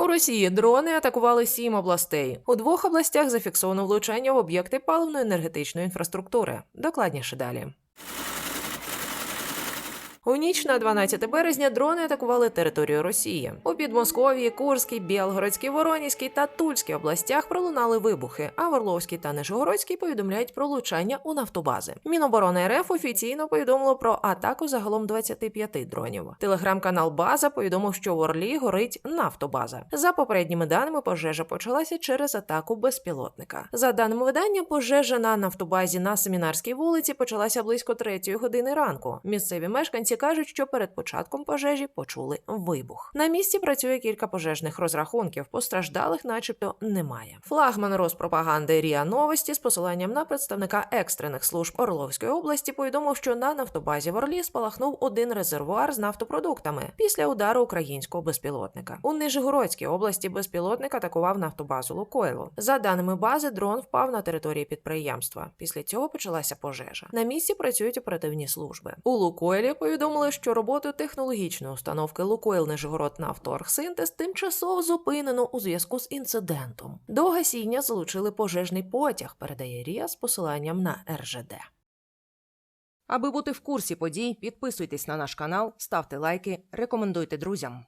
У Росії дрони атакували сім областей. У двох областях зафіксовано влучання в об'єкти паливно-енергетичної інфраструктури. Докладніше далі. У ніч на 12 березня дрони атакували територію Росії. У Підмосков'ї, Курській, Білгородській, Воронізькій та Тульській областях пролунали вибухи, а в Орловській та Нижегородській повідомляють про влучання у нафтобази. Міноборони РФ офіційно повідомило про атаку загалом 25 дронів. Телеграм-канал База повідомив, що в Орлі горить нафтобаза. За попередніми даними, пожежа почалася через атаку безпілотника. За даними видання, пожежа на нафтобазі на семінарській вулиці почалася близько 3 години ранку. Місцеві мешканці кажуть, що перед початком пожежі почули вибух. На місці працює кілька пожежних розрахунків. Постраждалих, начебто, немає. Флагман Роспропаганди Ріа Новості з посиланням на представника екстрених служб Орловської області повідомив, що на нафтобазі в Орлі спалахнув один резервуар з нафтопродуктами після удару українського безпілотника. У Нижегородській області безпілотник атакував нафтобазу Лукойлу. За даними бази, дрон впав на території підприємства. Після цього почалася пожежа. На місці працюють оперативні служби. У Лукойлі повідомили, що роботу технологічної установки Лукойл Нижегород Нафторгсинтез тимчасово зупинено у зв'язку з інцидентом. До гасіння залучили пожежний потяг, передає Рія з посиланням на РЖД. Аби бути в курсі подій, підписуйтесь на наш канал, ставте лайки, рекомендуйте друзям.